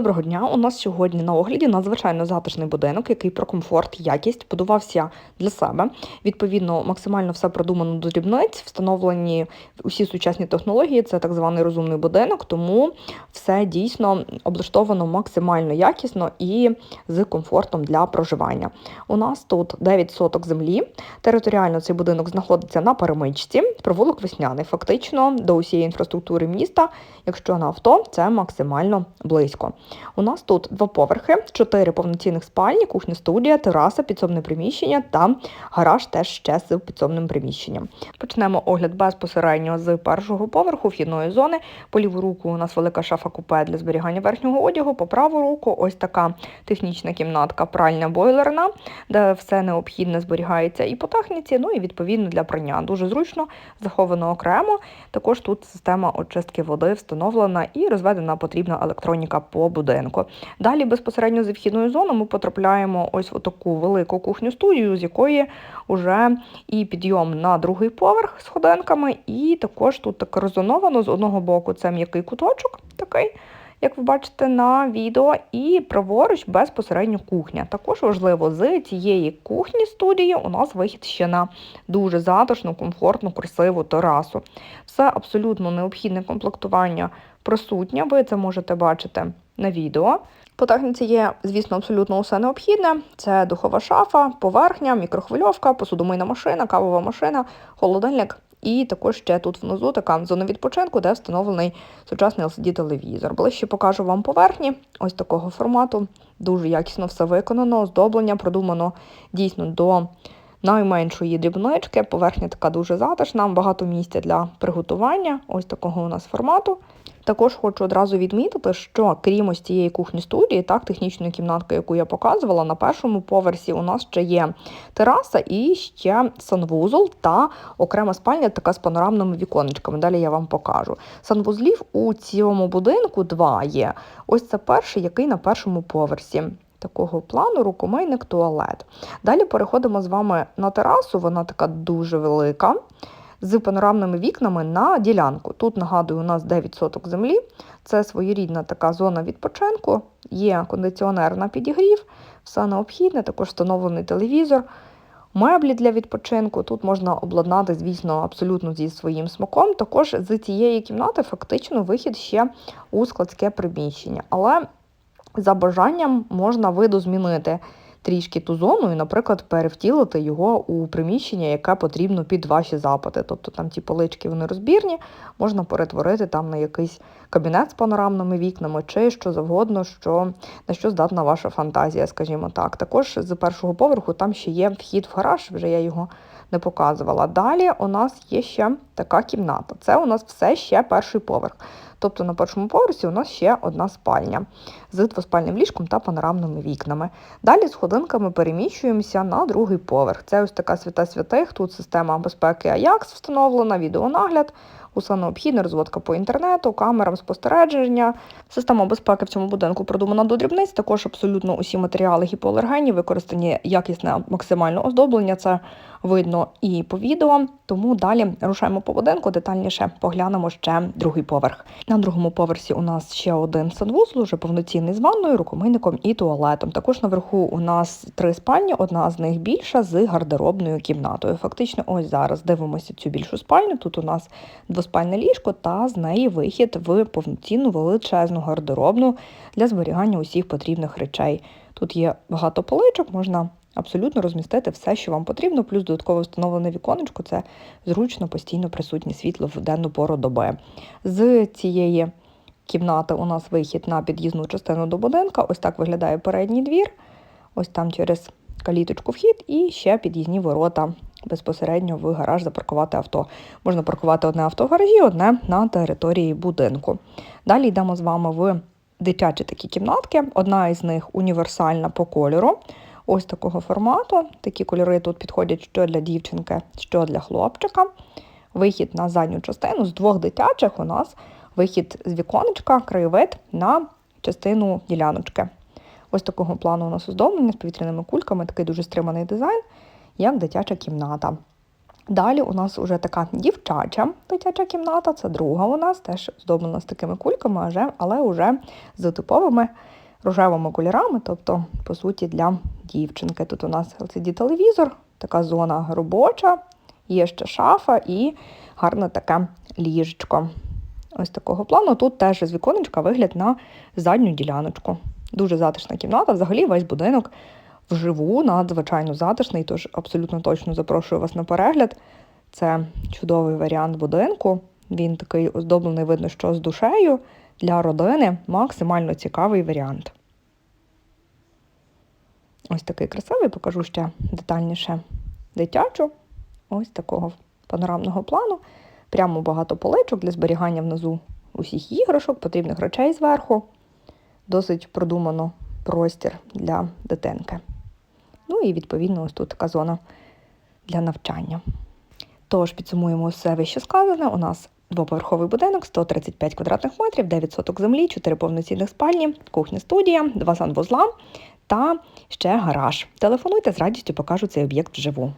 Доброго дня! У нас сьогодні на огляді надзвичайно затишний будинок, який про комфорт, якість будувався для себе. Відповідно, максимально все продумано до дрібниць, встановлені усі сучасні технології. Це так званий розумний будинок, тому все дійсно облаштовано максимально якісно і з комфортом для проживання. У нас тут 9 соток землі. Територіально цей будинок знаходиться на перемичці, провулок весняний, фактично до усієї інфраструктури міста. Якщо на авто, це максимально близько. У нас тут два поверхи, чотири повноцінних спальні, кухня студія, тераса, підсобне приміщення та гараж теж ще з підсобним приміщенням. Почнемо огляд безпосередньо з першого поверху вхідної зони. По ліву руку у нас велика шафа купе для зберігання верхнього одягу. По праву руку ось така технічна кімнатка, пральня бойлерна, де все необхідне зберігається і по техніці, ну і відповідно для прання. Дуже зручно, заховано окремо. Також тут система очистки води встановлена і розведена потрібна електроніка по будинку. Далі безпосередньо зі вхідною зоною ми потрапляємо ось в таку велику кухню студію, з якої вже і підйом на другий поверх з ходинками, і також тут так резоновано з одного боку це м'який куточок такий. Як ви бачите на відео, і праворуч безпосередньо кухня. Також важливо, з цієї кухні студії у нас вихід ще на дуже затишну, комфортну, красиву терасу. Все абсолютно необхідне комплектування присутнє. Ви це можете бачити на відео. По техніці є, звісно, абсолютно усе необхідне: це духова шафа, поверхня, мікрохвильовка, посудомийна машина, кавова машина, холодильник. І також ще тут внизу така зона відпочинку, де встановлений сучасний LCD-телевізор. Ближче покажу вам поверхні ось такого формату. Дуже якісно все виконано, оздоблення продумано дійсно до найменшої дрібнички. Поверхня така дуже затишна, багато місця для приготування. Ось такого у нас формату. Також хочу одразу відмітити, що крім ось цієї кухні студії, так, технічної кімнатки, яку я показувала, на першому поверсі у нас ще є тераса і ще санвузол та окрема спальня, така з панорамними віконечками. Далі я вам покажу. Санвузлів у цьому будинку два є. Ось це перший, який на першому поверсі. Такого плану рукомийник, туалет. Далі переходимо з вами на терасу, вона така дуже велика з панорамними вікнами на ділянку. Тут, нагадую, у нас 9 соток землі, це своєрідна така зона відпочинку, є кондиціонер на підігрів, все необхідне, також встановлений телевізор. Меблі для відпочинку тут можна обладнати, звісно, абсолютно зі своїм смаком. Також з цієї кімнати фактично вихід ще у складське приміщення. Але за бажанням можна видозмінити трішки ту зону і, наприклад, перевтілити його у приміщення, яке потрібно під ваші запити. Тобто там ті полички вони розбірні, можна перетворити там на якийсь кабінет з панорамними вікнами чи що завгодно, що на що здатна ваша фантазія, скажімо так. Також з першого поверху там ще є вхід в гараж, вже я його не показувала. Далі у нас є ще така кімната. Це у нас все ще перший поверх. Тобто на першому поверсі у нас ще одна спальня з двоспальним ліжком та панорамними вікнами. Далі з ходинками переміщуємося на другий поверх. Це ось така свята святих. Тут система безпеки Аякс встановлена, відеонагляд. Усе необхідне, розводка по інтернету, камерам спостереження. Система безпеки в цьому будинку продумана до дрібниць. Також абсолютно усі матеріали гіпоалергенні, використані якісне максимальне оздоблення. Це видно і по відео. Тому далі рушаємо по будинку, детальніше поглянемо ще другий поверх. На другому поверсі у нас ще один санвузол, вже повноцінний з ванною, рукомийником і туалетом. Також наверху у нас три спальні, одна з них більша з гардеробною кімнатою. Фактично, ось зараз дивимося цю більшу спальню. Тут у нас двоспальне ліжко, та з неї вихід в повноцінну величезну гардеробну для зберігання усіх потрібних речей. Тут є багато поличок, можна абсолютно розмістити все, що вам потрібно, плюс додатково встановлене віконечко це зручно постійно присутнє світло в денну пору доби. З цієї кімнати у нас вихід на під'їзну частину до будинка. Ось так виглядає передній двір. Ось там через каліточку вхід і ще під'їзні ворота. Безпосередньо в гараж запаркувати авто. Можна паркувати одне авто в гаражі, одне на території будинку. Далі йдемо з вами в дитячі такі кімнатки. Одна із них універсальна по кольору. Ось такого формату. Такі кольори тут підходять що для дівчинки, що для хлопчика. Вихід на задню частину з двох дитячих у нас вихід з віконечка, краєвид на частину діляночки. Ось такого плану у нас оздоблення з повітряними кульками, такий дуже стриманий дизайн, як дитяча кімната. Далі у нас вже така дівчача дитяча кімната, це друга у нас, теж здоблена з такими кульками, але вже з типовими рожевими кольорами, тобто, по суті, для дівчинки. Тут у нас LCD-телевізор, така зона робоча, є ще шафа і гарне таке ліжечко. Ось такого плану. Тут теж з віконечка вигляд на задню діляночку. Дуже затишна кімната. Взагалі весь будинок вживу надзвичайно затишний, тож абсолютно точно запрошую вас на перегляд. Це чудовий варіант будинку. Він такий оздоблений, видно, що з душею для родини максимально цікавий варіант. Ось такий красивий, покажу ще детальніше дитячу. Ось такого панорамного плану. Прямо багато поличок для зберігання внизу усіх іграшок, потрібних речей зверху. Досить продумано простір для дитинки. Ну і відповідно ось тут така зона для навчання. Тож підсумуємо все вище сказане. У нас двоповерховий будинок, 135 квадратних метрів, 9 соток землі, 4 повноцінних спальні, кухня-студія, два санвузла та ще гараж. Телефонуйте з радістю покажу цей об'єкт вживу.